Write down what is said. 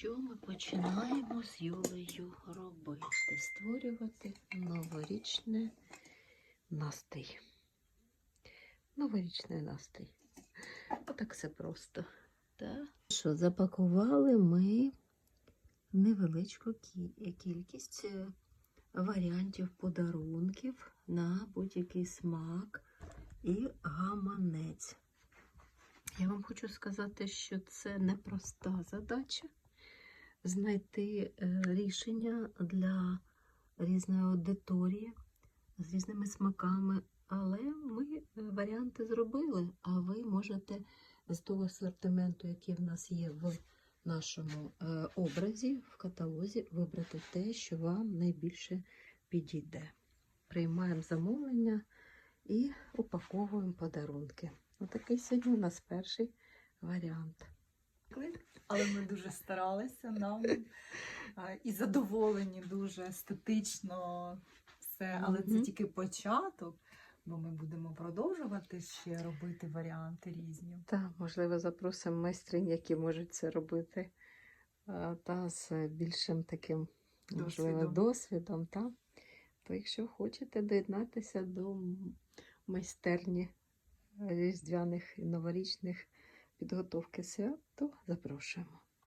що ми починаємо з Юлею робити? Створювати новорічний настрій. Новорічний настрій. Отак все просто. Так. Що, запакували ми невеличку кількість е, варіантів подарунків на будь-який смак і гаманець. Я вам хочу сказати, що це непроста задача знайти е, рішення для різної аудиторії з різними смаками, але ми е, варіанти зробили, а ви можете з того асортименту, який в нас є в нашому е, образі, в каталозі, вибрати те, що вам найбільше підійде. Приймаємо замовлення і упаковуємо подарунки. Отакий сьогодні у нас перший варіант. Але ми дуже старалися нам і задоволені дуже естетично все. Але це тільки початок, бо ми будемо продовжувати ще робити варіанти різні. Та, можливо, запросимо майстринь, які можуть це робити, та з більшим таким можливо, Досвідом. досвідом. Та? То якщо хочете доєднатися до майстерні різдвяних і новорічних підготовки свят, то запрошуємо.